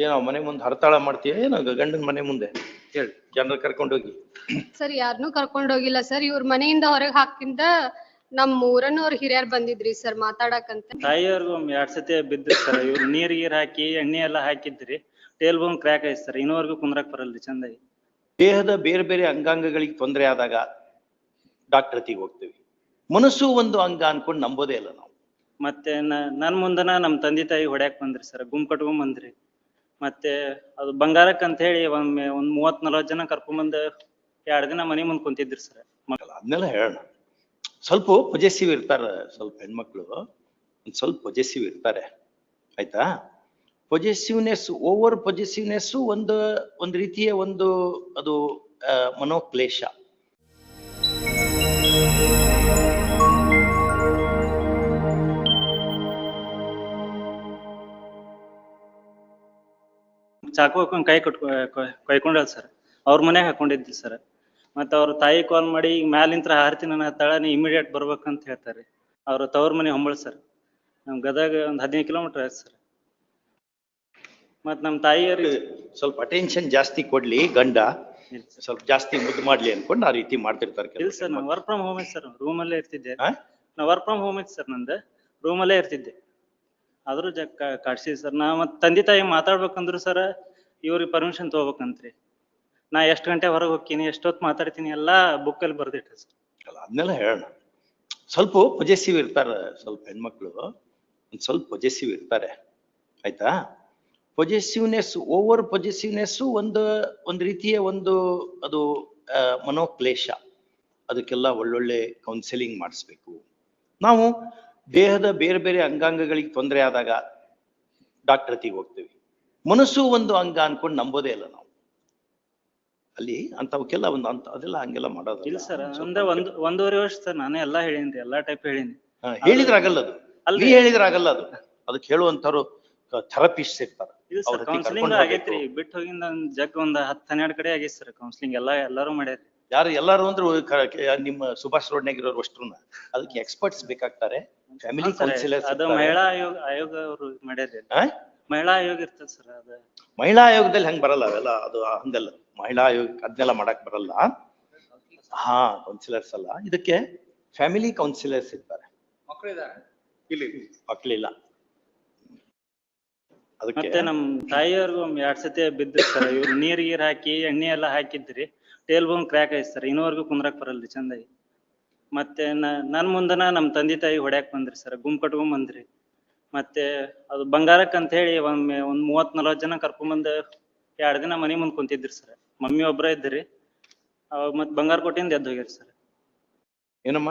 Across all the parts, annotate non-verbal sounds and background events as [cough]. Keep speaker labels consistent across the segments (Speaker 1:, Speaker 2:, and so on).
Speaker 1: ಏನೋ ಮನೆ ಮುಂದೆ ಹರತಾಳ ಮಾಡ್ತೀಯ? ಏನೋ ಗಂಡನ ಮನೆ ಮುಂದೆ. ಹೇಳಿ ಜನರ ಕರ್ಕೊಂಡೋಗಿ
Speaker 2: ಸರ್ ಯಾರನ್ನೂ ಕರ್ಕೊಂಡ್ ಹೋಗಿಲ್ಲ ಸರ್. ಇವ್ರ ಮನೆಯಿಂದ ಹೊರಗ್ ಹಾಕಿಂದ ನಮ್ ಊರನ್ನವ್ರ ಹಿರಿಯರ್ ಬಂದಿದ್ರಿ ಸರ್ ಮಾತಾಡಕಂತ.
Speaker 3: ತಾಯಿಯವ್ರಿಗೂ ಒಂದ್ ಎರಡ್ ಸತಿ ಬಿದ್ರಿ ಸರ್ ಇವ್ರು ನೀರ್ ಗೀರ್ ಹಾಕಿ ಎಣ್ಣೆ ಎಲ್ಲಾ ಹಾಕಿದ್ರಿ. ಟೇಲ್ ಬೋನ್ ಕ್ರ್ಯಾಕ್ ಐತಿ ಸರ್ ಇನ್ನೂವರೆಗೂ ಕುಂದ್ರಕ್ ಬರಲ್ರಿ ಚಂದಾಗಿ.
Speaker 1: ದೇಹದ ಬೇರೆ ಬೇರೆ ಅಂಗಾಂಗಗಳಿಗೆ ತೊಂದರೆ ಆದಾಗ ಡಾಕ್ಟರ್ ಹತ್ತಿಗೆ ಹೋಗ್ತೀವಿ. ಮನಸ್ಸು ಒಂದು ಅಂಗ ಅನ್ಕೊಂಡು ನಂಬೋದೇ ಇಲ್ಲ ನಾವು.
Speaker 3: ಮತ್ತೆ ನ- ನನ್ ಮುಂದನ ನಮ್ ತಂದೆ ತಾಯಿ ಹೊಡ್ಯಾಕ್ ಬಂದ್ರಿ ಸರ್ ಗುಮ್ ಕಟ್ಕೊಂಡ್ ಬಂದ್ರಿ. ಮತ್ತೆ ಅದು ಬಂಗಾರಕ್ಕೆ ಅಂತ ಹೇಳಿ ಒಮ್ಮೆ ಒಂದ್ ಮೂವತ್ ನಲ್ವತ್ ಜನ ಕರ್ಕೊಂಡ್ ಎರಡ್ ದಿನ ಮನಿ ಮುಂದ್ ಕುಂತಿದ್ರಿ ಸರ್.
Speaker 1: ಅದನ್ನೆಲ್ಲ ಹೇಳೋಣ. ಸ್ವಲ್ಪ ಪೊಜೆಸಿವ್ ಇರ್ತಾರ ಸ್ವಲ್ಪ ಹೆಣ್ಮಕ್ಳು. ಒಂದ್ ಸ್ವಲ್ಪ ಪೊಜೆಸಿವ್ ಇರ್ತಾರೆ. ಆಯ್ತಾ? ಪೊಜೆಸಿವ್ನೆಸ್ ಓವರ್ ಪೊಜೆಸಿವ್ನೆಸ್ ಒಂದು, ಒಂದ್ ರೀತಿಯ ಒಂದು ಅದು ಮನೋಕ್ಲೇಶ.
Speaker 3: ಚಾಕು ಹಾಕೊಂಡ್ ಕೈ ಕಟ್ಕೊ ಕೊಯ್ಕೊಂಡಲ್ ಸರ್ ಅವ್ರ ಮನ್ಯಾಗ ಹಾಕೊಂಡಿದ್ದಿ ಸರ್ ಮತ್ತ ಅವ್ರ ತಾಯಿ ಕಾಲ್ ಮಾಡಿ ಈಗ ಮ್ಯಾಲಿಂತ್ರ ಹಾರ್ತೀನಿ ನನ್ನ ತಳ ನೀ ಇಮಿಡಿಯೇಟ್ ಬರ್ಬೇಕಂತ ಹೇಳ್ತಾರೆ. ಅವ್ರ ತವ್ರ ಮನೆ ಹೊಂಬಳ ಸರ್ ನಮ್ ಗದಗ ಒಂದ್ ಹದಿನೈದು ಕಿಲೋಮೀಟರ್ ಆಯ್ತು ಸರ್ ಮತ್ ನಮ್ ತಾಯಿಯವ್ರಿಗೆ
Speaker 1: ಸ್ವಲ್ಪ ಅಟೆನ್ಷನ್ ಜಾಸ್ತಿ ಕೊಡ್ಲಿ ಗಂಡ. ಸ್ವಲ್ಪ ಜಾಸ್ತಿ ಮುದ್ದು ಮಾಡ್ಲಿ ಅನ್ಕೊಂಡು ಆ ರೀತಿ ಮಾಡ್ತಿರ್ತಾರೆ
Speaker 3: ಇಲ್ಲ ಸರ್ ನಾ ವರ್ಕ್ ಫ್ರಮ್ ಹೋಮ್ ಐತಿ ಸರ್ ರೂಮಲ್ಲೇ ಇರ್ತಿದ್ದೆ? ನಾ ವರ್ಕ್ ಫ್ರಮ್ ಹೋಮ್ ಐತಿ ಸರ್ ನಂದು. ರೂಮಲ್ಲೇ ಇರ್ತಿದ್ದೆ. ಆದ್ರೂ ಜಗ್ ಕಾಡ್ಸಿದ್ ಸರ್. ನಾ ಮತ್ ತಂದೆ ತಾಯಿ ಮಾತಾಡ್ಬೇಕಂದ್ರು ಸರ್ ಇವ್ರಿಗೆ ಪರ್ಮಿಷನ್ ತಗೋಬೇಕಂತ್ರಿ. ನಾ ಎಷ್ಟ್ ಗಂಟೆ ಹೊರಗೆ ಹೋಗ್ತೀನಿ ಎಷ್ಟೊತ್ತು ಮಾತಾಡ್ತೀನಿ ಎಲ್ಲಾ ಬುಕ್ಕಲ್ಲಿ ಬರ್ದಿಟ್ಟೆ ಸರ್.
Speaker 1: ಅಲ್ಲ ಅದನ್ನೆಲ್ಲ ಹೇಳೋಣ. ಸ್ವಲ್ಪ ಪೊಜೆಸಿವ್ ಇರ್ತಾರ ಸ್ವಲ್ಪ ಹೆಣ್ಮಕ್ಳು. ಒಂದ್ ಸ್ವಲ್ಪ ಪೊಜೆಸಿವ್ ಇರ್ತಾರೆ. ಆಯ್ತಾ? ಪೊಜೆಸಿವ್ನೆಸ್ ಓವರ್ ಪೊಜೆಸಿವ್ನೆಸ್ ಒಂದು ಒಂದು ರೀತಿಯ ಒಂದು ಅದು ಮನೋಕ್ಲೇಶ. ಅದಕ್ಕೆಲ್ಲ ಒಳ್ಳೊಳ್ಳೆ ಕೌನ್ಸಿಲಿಂಗ್ ಮಾಡಿಸ್ಬೇಕು. ನಾವು ದೇಹದ ಬೇರೆ ಬೇರೆ ಅಂಗಾಂಗಗಳಿಗೆ ತೊಂದರೆ ಆದಾಗ ಡಾಕ್ಟರ್ ಹತ್ತಿಗೆ ಹೋಗ್ತೀವಿ. ಮನಸ್ಸು ಒಂದು ಅಂಗ ಅನ್ಕೊಂಡು ನಂಬೋದೇ ಇಲ್ಲ ನಾವು. ಅಲ್ಲಿ ಅಂತವಕ್ಕೆಲ್ಲ ಒಂದು ಅಂತ ಅದೆಲ್ಲ ಹಂಗೆಲ್ಲ ಮಾಡೋದು
Speaker 3: ಇಲ್ಲ ಸರ್ ಅಂದ್ರೆ ಒಂದು ಒಂದೂವರೆ ವರ್ಷ ಸರ್ ನಾನೇ ಎಲ್ಲಾ ಹೇಳಿನಿ ಎಲ್ಲಾ ಟೈಪ್ ಹೇಳಿನಿ
Speaker 1: ಹಾ, ಹೇಳಿದ್ರೆ ಆಗಲ್ಲ ಅದು.
Speaker 3: ಅಲ್ಲಿ
Speaker 1: ನೀ ಹೇಳಿದ್ರೆ ಆಗಲ್ಲ ಅದು. ಅದಕ್ಕೆ ಹೇಳುವಂತವ್ರು ಥೆರಪಿಸ್ಟ್ ಇರ್ತಾರೆ.
Speaker 3: ಇಲ್ಲ ಸರ್ ಕೌನ್ಸಿಲಿಂಗ್ ಆಗೈತ್ರಿ. ಬಿಟ್ಟು ಹೋಗಿಂದ ಜಗ್ ಒಂದ್ ಹತ್ತ್ ಹನ್ನೆರಡು ಕಡೆ ಆಗೈತಿ ಸರ್ ಕೌನ್ಸಿಲಿಂಗ್ ಎಲ್ಲಾ ಎಲ್ಲಾರು ಮಾಡ್ಯಾರಿ.
Speaker 1: ಯಾರು ಎಲ್ಲಾರು ಅಂದ್ರೆ ನಿಮ್ಮ ಸುಭಾಷ್ ರೋಡ್ನಾಗ ಇರೋರು ಅಷ್ಟ್ರನ್ನ ಅದಕ್ಕೆ ಎಕ್ಸ್ಪರ್ಟ್ಸ್ ಬೇಕಾಗ್ತಾರೆ. ಫ್ಯಾಮಿಲಿ ಕೌನ್ಸಿಲರ್ಸ್
Speaker 3: ಅದು ಮಹಿಳಾ ಆಯೋಗ ಆಯೋಗ ಅವರು ಮಾಡ್ಯಾರ ಮಹಿಳಾ ಆಯೋಗ ಇರ್ತದ ಸರ್ ಅದ.
Speaker 1: ಮಹಿಳಾ ಆಯೋಗದಲ್ಲಿ ಹಂಗ್ ಬರಲ್ಲ ಅವೆಲ್ಲ? ಅದು ಹಂಗಲ್ಲ. ಮಹಿಳಾ ಆಯೋಗ ಅದನ್ನೆಲ್ಲ ಮಾಡಕ್ ಬರಲ್ಲ. ಹಾ ಕೌನ್ಸಿಲರ್ಸ್ ಅಲ್ಲ. ಇದಕ್ಕೆ ಫ್ಯಾಮಿಲಿ ಕೌನ್ಸಿಲರ್ಸ್ ಇರ್ತಾರೆ. ಮಕ್ಕಳಿಲ್ಲ ಅದಕ್ಕೆ
Speaker 3: ಮತ್ತೆ ನಮ್ ತಾಯಿಯವ್ರಿಗೂ ಒಂದ್ ಎರಡ್ ಸತಿ ಬಿದ್ದಿರ್ತಾರೆ ಇವ್ರು ನೀರ್ ಗೀರ್ ಹಾಕಿ ಎಣ್ಣೆ ಎಲ್ಲಾ ಹಾಕಿದ್ರಿ. ಟೇಲ್ ಬೋನ್ ಕ್ರ್ಯಾಕ್ ಐತಿ ಸರ್ ಇನ್ನೂವರೆಗೂ ಕುಂದ್ರಕ್ ಬರಲ್ರಿ ಚಂದಾಗಿ. ಮತ್ತೆ ನನ್ನ ನನ್ ಮುಂದನ ನಮ್ ತಂದೆ ತಾಯಿ ಹೊಡ್ಯಾಕ್ ಬಂದ್ರಿ ಸರ್ ಗುಂಪ್ ಕಟ್ಕೊಂಡ್ ಬಂದ್ರಿ. ಮತ್ತೆ ಅದು ಬಂಗಾರಕ್ ಅಂತ ಹೇಳಿ ಒಮ್ಮೆ ಒಂದ್ ಮೂವತ್ ನಲ್ವತ್ ಜನ ಕರ್ಕೊಂಡ್ ಎರಡ್ ದಿನ ಮನಿ ಮುಂದ್ ಕುಂತಿದ್ರಿ ಸರ್ ಮಮ್ಮಿ ಒಬ್ರ ಇದ್ರಿ. ಅವಾಗ ಮತ್ ಬಂಗಾರ ಕೊಟ್ಟಿಂದ ಎದ್ದು ಹೋಗ್ಯಾರ ಸರ್
Speaker 1: ಏನಮ್ಮ?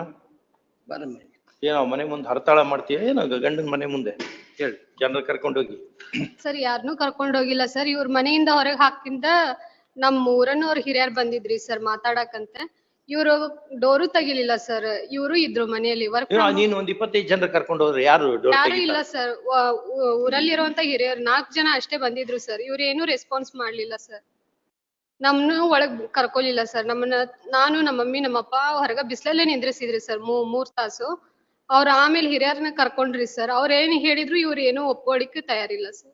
Speaker 1: ಏನೋ ಮನೆ ಮುಂದೆ ಹರತಾಳ ಮಾಡ್ತೀಯ? ಏನೋ ಗಂಡನ ಮನೆ ಮುಂದೆ? ಹೇಳಿ ಜನರ ಕರ್ಕೊಂಡೋಗಿ
Speaker 2: ಸರ್ ಯಾರನ್ನೂ ಕರ್ಕೊಂಡ್ ಹೋಗಿಲ್ಲ ಸರ್ ಇವ್ರ ಮನೆಯಿಂದ ಹೊರಗ್ ಹಾಕಿಂದ ನಮ್ ಊರನ್ನವ್ರ ಹಿರಿಯರ್ ಬಂದಿದ್ರಿ ಸರ್ ಮಾತಾಡಕಂತೆ ಇವ್ರು ಡೋರು ತೆಗಿಲಿಲ್ಲ ಸರ್. ಇವ್ರು ಇದ್ರು ಮನೆಯಲ್ಲಿ ವರ್ಕ್
Speaker 1: ನೀನು ಒಂದ್ ಇಪ್ಪತ್ತೈದು ಜನರ ಕರ್ಕೊಂಡು ಹೋದ್ರೆ ಯಾರು ಡೋರ್
Speaker 2: ಯಾರು ಇಲ್ಲ ಸರ್. ಊರಲ್ಲಿರುವಂತ ಹಿರಿಯರು ನಾಲ್ಕ್ ಜನ ಅಷ್ಟೇ ಬಂದಿದ್ರು ಸರ್. ಇವ್ರು ಏನು ರೆಸ್ಪಾನ್ಸ್ ಮಾಡ್ಲಿಲ್ಲ ಸರ್. ನಮ್ನು ಒಳಗ್ ಕರ್ಕೊಲಿಲ್ಲ ಸರ್. ನಮ್ಮನ್ನ ನಾನು ನಮ್ಮ ಮಮ್ಮಿ ನಮ್ಮಪ್ಪ ಹೊರಗ ಬಿಸ್ಲಲ್ಲೇ ನಿಂದ್ರಿಸಿದ್ರಿ ಸರ್ ಮೂ ಮೂರ್ ತಾಸು. ಅವ್ರ ಆಮೇಲೆ ಹಿರಿಯರ್ನ ಕರ್ಕೊಂಡ್ರಿ ಸರ್. ಅವ್ರ ಏನ್ ಹೇಳಿದ್ರು ಇವ್ರು ಏನು ಒಪ್ಕೊಳಿಕ್ಕೆ ತಯಾರಿಲ್ಲ ಸರ್.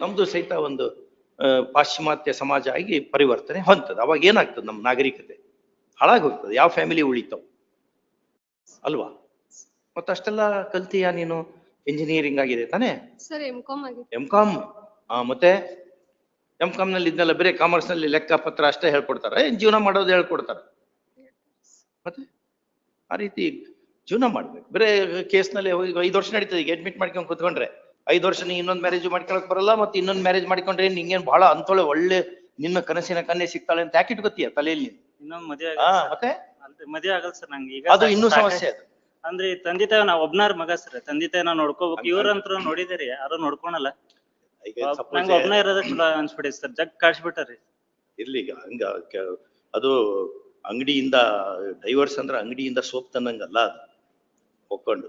Speaker 1: ನಮ್ದು ಸಹಿತ ಒಂದು ಪಾಶ್ಚಿಮಾತ್ಯ ಸಮಾಜ ಆಗಿ ಪರಿವರ್ತನೆ ಹೊಂತದೆ. ಅವಾಗ ಏನಾಗ್ತದೆ ನಮ್ಮ ನಾಗರಿಕತೆ? ಹಾಳಾಗಿ ಹೋಗ್ತದೆ ಯಾವ ಫ್ಯಾಮಿಲಿ ಉಳಿತಾವ್ ಅಲ್ವಾ? ಮತ್ತಷ್ಟೆಲ್ಲ ಕಲ್ತೀಯಾ ನೀನು? ಇಂಜಿನಿಯರಿಂಗ್ ಆಗಿದೆ ತಾನೇ?
Speaker 2: ಸರ್ ಎಂ ಕಾಮ್
Speaker 1: ಮತ್ತೆ ಎಂ ಕಾಮ್ನಲ್ಲಿ ಇದ್ನೆಲ್ಲ ಬೇರೆ ಕಾಮರ್ಸ್ನಲ್ಲಿ ಲೆಕ್ಕ ಪತ್ರ ಅಷ್ಟೇ ಹೇಳ್ಕೊಡ್ತಾರೆ. ಏನ್ ಜೀವನ ಮಾಡೋದು ಹೇಳ್ಕೊಡ್ತಾರೆ? ಮತ್ತೆ ಆ ರೀತಿ ಜೀವನ ಮಾಡ್ಬೇಕು. ಬೇರೆ ಕೇಸ್ನಲ್ಲಿ ಐದು ವರ್ಷ ನಡೀತದೆ ಈಗ ಅಡ್ಮಿಟ್ ಮಾಡ್ಕೊಂಡು ಕುತ್ಕೊಂಡ್ರೆ. ಐದು ವರ್ಷ ನೀ ಇನ್ನೊಂದ್ ಮ್ಯಾರೇಜ್ ಮಾಡ್ಕೊಳಕ್ ಬರಲ್ಲ ಮತ್ತೆ ಇನ್ನೊಂದ್ ಮ್ಯಾರೇಜ್ ಮಾಡ್ಕೊಂಡ್ರೆ ನಿಂಗೇನ್ ಬಹಳ ಅಂತೊಳೆ ಒಳ್ಳೆ ನಿನ್ನ ಕನಸಿನ ಕನ್ನೆ ಸಿಗ್ತಾಳೆ ಅಂತ ಯಾಕೆ ಇಟ್ಕೋತೀಯ ತಲೆಯಲ್ಲಿ? ನೀನು?
Speaker 3: ಇನ್ನೊಂದ್ ಮದ್ವೆ ಆಗಲ್ಲ
Speaker 1: ಮತ್ತೆ?
Speaker 3: ಸರ್ ಮದ್ವೆ ಆಗಲ್ಲ ಸರ್ ನಂಗೆ. ಈಗ
Speaker 1: ಅದು ಇನ್ನೂ ಸಮಸ್ಯೆ ಅದು.
Speaker 3: ಅಂದ್ರೆ ತಂದೆ ತಾಯಿ ನಾವ್ ಒಬ್ನಾರ್ ಮಗ ಸರ್. ತಂದೆ ತಾಯಿ ನಾವ್ ನೋಡ್ಕೋಬೇಕು ಇವ್ರಂತ್ರ ನೋಡಿದಿರಿ ಯಾರು ನೋಡ್ಕೊಳಲ್ಲ. ನಂಗ್ ಒಬ್ನ ಇರೋದ ಚಲೋ ಅನ್ಸ್ಬಿಡಿ ಸರ್. ಜಗ್ ಕಾಡ್ಸ್ಬಿಟ್ಟಾರಿ
Speaker 1: ಇರ್ಲಿ ಈಗ ಹಂಗ ಕೆ- ಅದು ಅಂಗಡಿಯಿಂದ ಡೈವರ್ಸ್ ಅಂದ್ರೆ ಅಂಗಡಿಯಿಂದ ಸೋಪ್ ತಂದಂಗಲ್ಲ ಅದು. ಒಕ್ಕೊಂಡು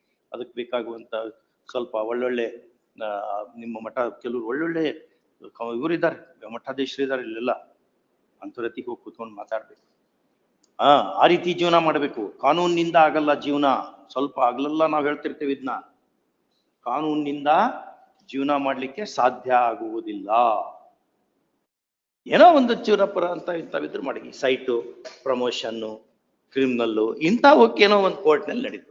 Speaker 1: ಅದಕ್ಕೆ ಬೇಕಾಗುವಂತ ಸ್ವಲ್ಪ ಒಳ್ಳೊಳ್ಳೆ ನಿಮ್ಮ ಮಠ, ಕೆಲವರು ಒಳ್ಳೊಳ್ಳೆ ಇವರಿದ್ದಾರೆ ಮಠಾಧೀಶರು ಇದ್ದಾರೆ ಇಲ್ಲೆಲ್ಲ. ಅಂತರತಿಗೆ ಹೋಗಿ ಕೂತ್ಕೊಂಡು ಮಾತಾಡ್ಬೇಕು. ಆ ಆ ರೀತಿ ಜೀವನ ಮಾಡಬೇಕು. ಕಾನೂನಿನಿಂದ ಆಗಲ್ಲ ಜೀವನ. ಸ್ವಲ್ಪ ಆಗ್ಲಲ್ಲ ನಾವು ಹೇಳ್ತಿರ್ತೇವೆ ಇದನ್ನ ಕಾನೂನಿನಿಂದ ಜೀವನ ಮಾಡ್ಲಿಕ್ಕೆ ಸಾಧ್ಯ ಆಗುವುದಿಲ್ಲ. ಏನೋ ಒಂದು ಚೂರಪುರ ಅಂತ ಇಂಥವಿದ್ರು ಮಾಡಿ. ಸೈಟು, ಪ್ರಮೋಷನ್ನು, ಕ್ರಿಮಿನಲ್ಲು ಇಂಥವಕ್ಕೇನೋ ಒಂದು ಕೋರ್ಟ್ನಲ್ಲಿ ನಡೀತು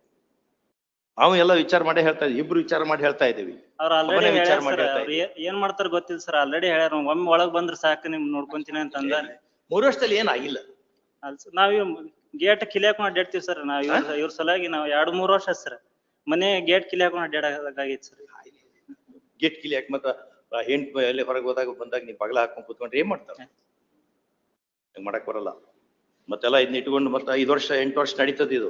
Speaker 1: ನಾವು ಎಲ್ಲ ವಿಚಾರ ಮಾಡಿ ಹೇಳ್ತಾ ಇದ್ದೀವಿ ಇಬ್ರು ವಿಚಾರ ಮಾಡಿ ಹೇಳ್ತಾ ಇದ್ದೀವಿ.
Speaker 3: ಅವ್ರ ಆಲ್ರೆಡಿ
Speaker 1: ಒಬ್ಬನೇ ವಿಚಾರ ಮಾಡಿ ಹೇಳ್ತಾ
Speaker 3: ಏನ್ ಮಾಡ್ತಾರ ಗೊತ್ತಿಲ್ಲ ಸರ್ ಆಲ್ರೆಡಿ ಹೇಳ್ಯಾರ ಒಮ್ಮೆ ಒಳಗ್ ಬಂದ್ರ ಸಾಕು ನಿಮ್ ನೋಡ್ಕೊಂತೀನಿ ಅಂತ ಅಂದ
Speaker 1: ಮೂರು ವರ್ಷದಲ್ಲಿ ಏನಾಗಿಲ್ಲ
Speaker 3: ನಾವ್ ಗೇಟ್ ಕಿಲಿ ಹಾಕೊಂಡ್ ಅಡ್ಡಾಡ್ತೀವಿ ಸರ್ ನಾವ್ ಇವ್ರ ಇವ್ರ ಸಲುವಾಗಿ ನಾವ್ ಎರಡ್ ಮೂರ್ ವರ್ಷ ಸರ್ ಮನೆ ಗೇಟ್ ಕಿಲಿ ಹಾಕೊಂಡ್ ಅಡ್ಡಾಡಕಾಗಿತ್ತು ಸರ್
Speaker 1: ಗೇಟ್ ಕಿಲಿ ಯಾಕೆ ಮತ್ತ ಹೆಂಟ್ ಎಲ್ಲಿ ಹೊರಗೆ ಹೋದಾಗ ಬಂದಾಗ ನೀವು ಬಗಲ ಹಾಕೊಂಡ್ ಕೂತ್ಕೊಂಡ್ರೆ ಏನ್ ಮಾಡ್ತಾರೆ? ಹಂಗ್ ಮಾಡಕ್ ಬರಲ್ಲ. ಮತ್ತೆಲ್ಲ ಇದನ್ನ ಇಟ್ಕೊಂಡು ಮತ್ತ ಐದ್ ವರ್ಷ ಎಂಟು ವರ್ಷ ನಡೀತದ ಇದು.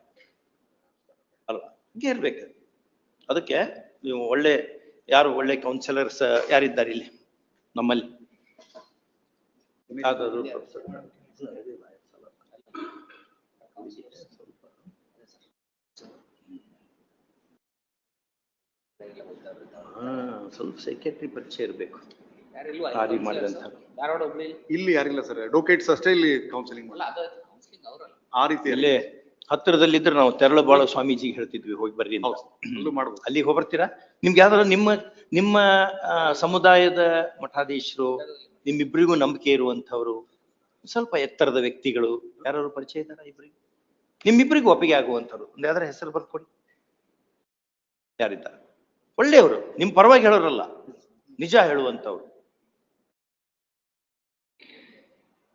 Speaker 1: ಹಿಂಗೆ ಇರ್ಬೇಕು. ಅದಕ್ಕೆ ನೀವು ಒಳ್ಳೆ ಯಾರು ಒಳ್ಳೆ ಕೌನ್ಸಿಲರ್ಸ್ ಯಾರಿದ್ದಾರೆ ಇಲ್ಲಿ? ನಮ್ಮಲ್ಲಿ. ಯಾವ್ದಾದ್ರು ಸ್ವಲ್ಪ ಸೆಕ್ರೆಟರಿ ಪರಿಚಯ ಇರಬೇಕು. ಕಾರ್ಯ ಮಾಡಿದಂತ
Speaker 4: ಇಲ್ಲಿ ಯಾರಿಲ್ಲ ಸರ್ ಅಡ್ವೊಕೇಟ್ಸ್ ಅಷ್ಟೇ ಇಲ್ಲಿ ಕೌನ್ಸಿಲಿಂಗ್
Speaker 5: ಅಲ್ಲ ಅದು ಕೌನ್ಸಿಲಿಂಗ್ ಅವರಲ್ಲ.
Speaker 4: ಆ ರೀತಿಯಲ್ಲಿ.
Speaker 1: ಹತ್ತಿರದಲ್ಲಿದ್ರೆ ನಾವು ತೆರಳುಬಾಳು ಸ್ವಾಮೀಜಿಗೆ ಹೇಳ್ತಿದ್ವಿ ಹೋಗಿ ಬರ್ರಿ ಅಂತ.
Speaker 4: ಹೌದು ಅಲ್ಲೂ ಮಾಡ್ಬೋದು.
Speaker 1: ಅಲ್ಲಿಗೆ ಹೋಗ್ಬರ್ತೀರಾ? ನಿಮ್ಗೆ ಯಾವ್ದಾದ್ರು ನಿಮ್ಮ ನಿಮ್ಮ ಆ, ಸಮುದಾಯದ ಮಠಾಧೀಶರು ನಿಮ್ಮಿಬ್ಬರಿಗೂ ನಂಬಿಕೆ ಇರುವಂತವ್ರು ಸ್ವಲ್ಪ ಎತ್ತರದ ವ್ಯಕ್ತಿಗಳು ಯಾರು ಪರಿಚಯ ಇದ್ದಾರಾ ಇಬ್ರಿಗೆ? ನಿಮ್ಮಿಬ್ರಿಗೂ ಒಪ್ಪಿಗೆ ಆಗುವಂಥವ್ರು ಒಂದು ಯಾವ್ದಾರ ಹೆಸರು ಬರ್ಕೊಡಿ. ಯಾರಿದ್ದಾರೆ? ಒಳ್ಳೆಯವರು ನಿಮ್ ಪರವಾಗಿ ಹೇಳೋರಲ್ಲ ನಿಜ ಹೇಳುವಂಥವ್ರು.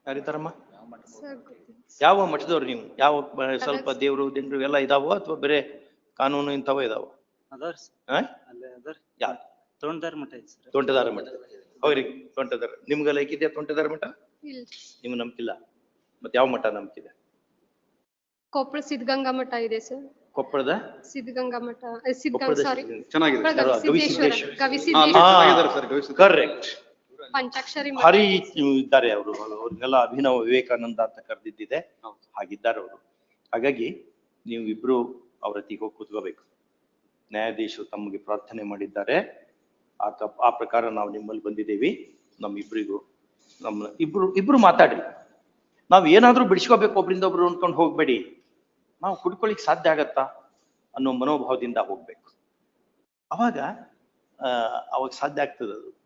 Speaker 1: ಯಾರಿದ್ದಾರಮ್ಮ?
Speaker 2: ಸರ್
Speaker 1: ಯಾವ ಮಠದವ್ರು ನೀವು? ಯಾವ ಬ- ಸ್ವಲ್ಪ ದೇವರು ದಿಂಡ್ರು ಎಲ್ಲ ಇದಾವೋ ಅಥವಾ ಬೇರೆ ಕಾನೂನು ಇಂಥವೋ ಇದಾವ?
Speaker 3: ಅಲ್ಲೇ
Speaker 1: ಯಾರು?
Speaker 3: ತೊಂಡದಾರ ಮಠ ಐತಿ ಸರ್.
Speaker 1: ತೋಂಟದಾರ ಮಠ. ಹೌದ್ರಿ ತೋಂಟದಾರ. ನಿಮ್ಗೆ ಲೈಕ್ ಇದೆಯಾ ತೋಂಟದಾರ ಮಠ?
Speaker 2: ಇಲ್ಲ
Speaker 1: ನಿಮ್ಗೆ ಮತ್ ಮತ್ತೆ ಯಾವ ಮಠ ನಂಬಿಕಿದೆ
Speaker 2: ಕೊಪ್ಪಳ ಸಿದ್ಧಗಂಗಾ ಮಠ ಇದೆ ಸರ್.
Speaker 1: ಕೊಪ್ಪಳದ
Speaker 2: ಸಿದ್ಧಗಂಗಾ ಮಠ ಸಿದ್ಧಗಂಗಾ
Speaker 1: ಕೊಪ್ಪಳದ
Speaker 2: ಸಾರಿ
Speaker 4: ಚೆನ್ನಾಗಿದೆ
Speaker 2: ಕೊಪ್ಪಳ
Speaker 4: ಸಿದ್ದೇಶ್ವರ.
Speaker 1: ಕರೆಕ್ಟ್
Speaker 2: ಪಂಚಾಕ್ಷರಿ
Speaker 1: ಹರಿ
Speaker 2: ಇದೆ.
Speaker 1: ಇದ್ದಾರೆ ಅವರು ಅವ್ರನ್ನೆಲ್ಲ ಅಭಿನವ ವಿವೇಕಾನಂದ ಅಂತ ಕರೆದಿದ್ದಿದೆ. ಹಾಗಿದ್ದಾರೆ ಅವರು. ಹಾಗಾಗಿ ನೀವು ಇಬ್ರು ಅವರತ್ತಿಗೆ ಹೋಗಿ ಕೂತ್ಕೋಬೇಕು. ನ್ಯಾಯಾಧೀಶರು ತಮಗೆ ಪ್ರಾರ್ಥನೆ ಮಾಡಿದ್ದಾರೆ. ಆ ಕ ಆ ಪ್ರಕಾರ ನಾವು ನಿಮ್ಮಲ್ಲಿ ಬಂದಿದ್ದೀವಿ. ನಮ್ಮಿಬ್ಬರಿಗೂ ನಮ್ಮ ಇಬ್ರು ಇಬ್ರು ಮಾತಾಡ್ರಿ. ನಾವು ಏನಾದ್ರೂ ಬಿಡಿಸ್ಕೋಬೇಕು ಒಬ್ರಿಂದ ಒಬ್ರು ಅನ್ಕೊಂಡು ಹೋಗ್ಬೇಡಿ. ನಾವು ಕುಡ್ಕೊಳಿಕ್ ಸಾಧ್ಯ ಆಗತ್ತಾ ಅನ್ನೋ ಮನೋಭಾವದಿಂದ ಹೋಗ್ಬೇಕು. ಅವಾಗ ಆ, ಅವಾಗ ಸಾಧ್ಯ ಆಗ್ತದೆ ಅದು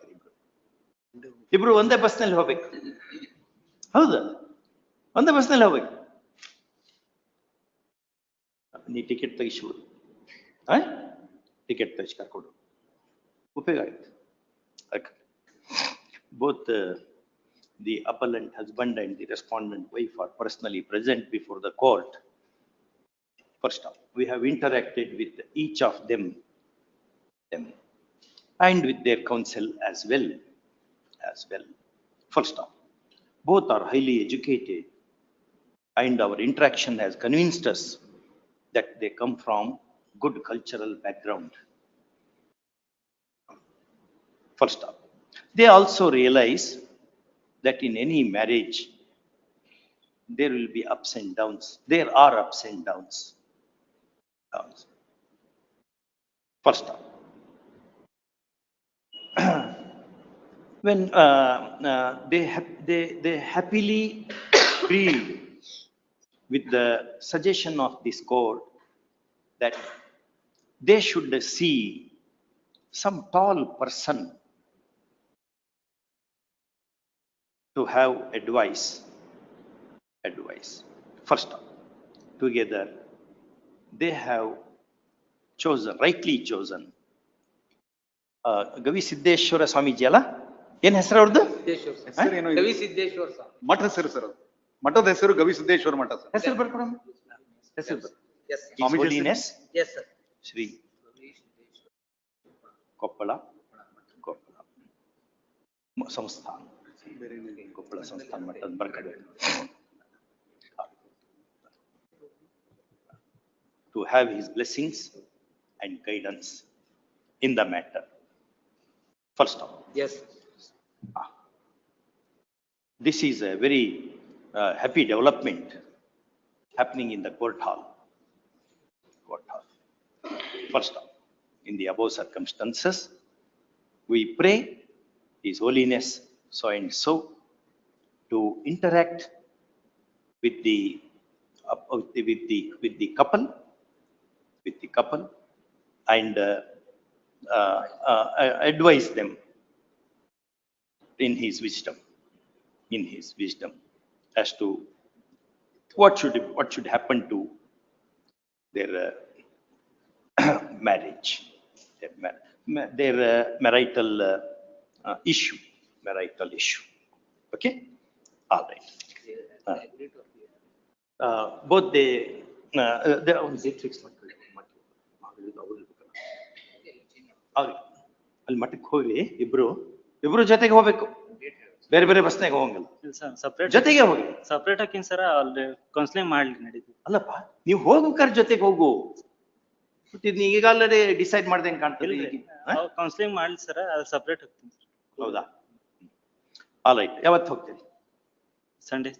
Speaker 1: ಇಬ್ರು ಇಬ್ರು ಒಂದೇ ಬಸ್ನಲ್ಲಿ ಹೋಗ್ಬೇಕು ಹೌದಾ ಒಂದೇ ಬಸ್ನಲ್ಲಿ ಹೋಗ್ಬೇಕು ನೀ ಟಿಕೆಟ್ ತೆಗಿಸ್ಬೋದು ಆ ಟಿಕೆಟ್ ತೆಗಿಸಿ ಕರ್ಕೊಂಡು ಹೋಗು. ಉಪಯೋಗ ಆಗುತ್ತೆ ಅದಕ್ಕೆ both uh, the appellant husband and the respondent wife are personally present before the court. First off, we have interacted with each of them, them, and with their counsel as well, as well. First off, both are highly educated, and our interaction has convinced us that they come from good cultural background. First off, they also realize that in any marriage, there will be ups and downs. There are ups and downs. First [clears throat] off, when uh, uh, they, ha they, they happily agreed with the suggestion of this court that they should see some tall person to have advice advice. First together they have chosen rightly chosen uh, gavi siddeshwara swamiji ಏನ್ ಹೆಸರು ಅವ್ರದ್ದು
Speaker 5: Siddeshwara sir.
Speaker 4: ಹೆಸರು ಏನೋ ಇದೆ.
Speaker 5: ಕವಿ Siddeshwara sir.
Speaker 4: ಮಠ ಹೆಸರು sir ಅದು. ಮಠದ ಹೆಸರು ಗವಿಸಿದ್ದೇಶ್ವರ ಮಠ ಸರ್.
Speaker 1: ಹೆಸರು ಬರ್ಕೊಡಮ್ಮ ಹೆಸರು ಬರ್
Speaker 5: ಎಸ್
Speaker 1: His
Speaker 4: ಸ್ವಾಮೀಜಿ ಹೆಸರು?
Speaker 1: Holiness
Speaker 5: yes? Sir.
Speaker 1: Shri Koppal Koppal ಮ- ಸಂಸ್ಥಾನ. ಕೊಪ್ಪಳ ಸಂಸ್ಥಾನ ಮಟ್ಟದ ಬರ್ಕಬೇಕು to have his blessings and guidance in the matter. First of all,
Speaker 5: yes
Speaker 1: this is a very uh, happy development happening in the court hall. Court hall. First of all, in the above circumstances, we pray His Holiness so and so to interact with the, the, with the, with the couple, with the couple, and uh, uh, uh, advise them in his wisdom, in his wisdom, as to what should, what should happen to their uh, [clears throat] marriage, their ma- ma- their uh, marital uh, uh, issue, marital issue. Okay? All right. Uh, uh, both they, uh, uh, they ಅವ್ರು date fix ಮಾಡ್ಕೊಳ್ಳಿ. ಮಾಡ್ಕೊಳ್ಳಿ. ಅವ್ರು ಇರ್ಬೇಕಲ್ಲ. ಅವ್ರು ಅಲ್ಲಿ ಮಠಕ್ಕೆ ಹೋಗಿ ಇಬ್ರು ಇಬ್ರು ಜೊತೆಗೆ ಹೋಗ್ಬೇಕು ಬೇರೆ ಬೇರೆ ಬಸ್ನಾಗ ಹೋಗಂಗಿಲ್ಲ.
Speaker 3: ಸಪ್ರೇಟ್
Speaker 1: ಜೊತೆಗೆ ಹೋಗಿ.
Speaker 3: ಸಪ್ರೇಟ್ ಹಾಕಿನ್ ಸರ್ ಅಲ್ಲಿ ಕೌನ್ಸಿಲಿಂಗ್ ಮಾಡ್ಲಿ ನಡೀತು
Speaker 1: ಅಲ್ಲಪ್ಪ ನೀವು ಹೋಗ್ಬೇಕಾದ್ರೆ ಜೊತೆಗೆ ಹೋಗು. ಬಟ್ ಈಗ ಆಲ್ರೆಡಿ ಡಿಸೈಡ್ ಮಾಡ್ದಂಗೆ ಕಾಣ್ತಿಲ್ಲ?
Speaker 3: ಕೌನ್ಸಿಲಿಂಗ್ ಮಾಡ್ಲಿ ಸರ್ ಅದು ಸಪ್ರೇಟ್ ಹೋಗ್ತೀನಿ
Speaker 1: ಹೌದಾ? ಆಲ್ ರೈಟ್ ಯಾವತ್ತು ಹೋಗ್ತೀರಿ?
Speaker 3: ಸಂಡೇ?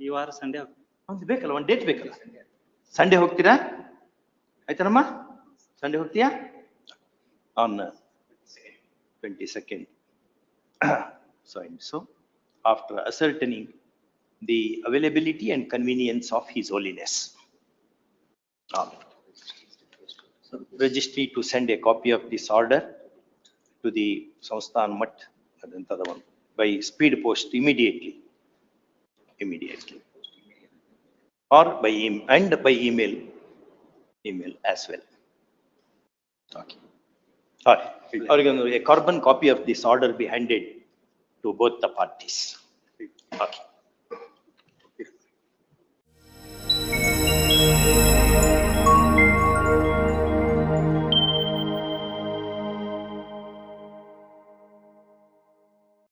Speaker 3: ಈ ವಾರ ಸಂಡೇ
Speaker 1: ಒಂದು ಬೇಕಲ್ಲ ಒಂದು ಡೇಟ್ ಬೇಕಲ್ಲ? ಸಂಡೇ ಹೋಗ್ತೀರಾ? ಆಯ್ತಾನಮ್ಮ? ಸಂಡೇ ಹೋಗ್ತೀಯಾ? On twenty second So, so after ascertaining the availability and convenience of His Holiness. Um, registry to send a copy of this order to the Samsthan Mat by speed post immediately. Immediately. Or by e and by email. Email as well. Okay. All right. Or a carbon copy of this order be handed to both the parties okay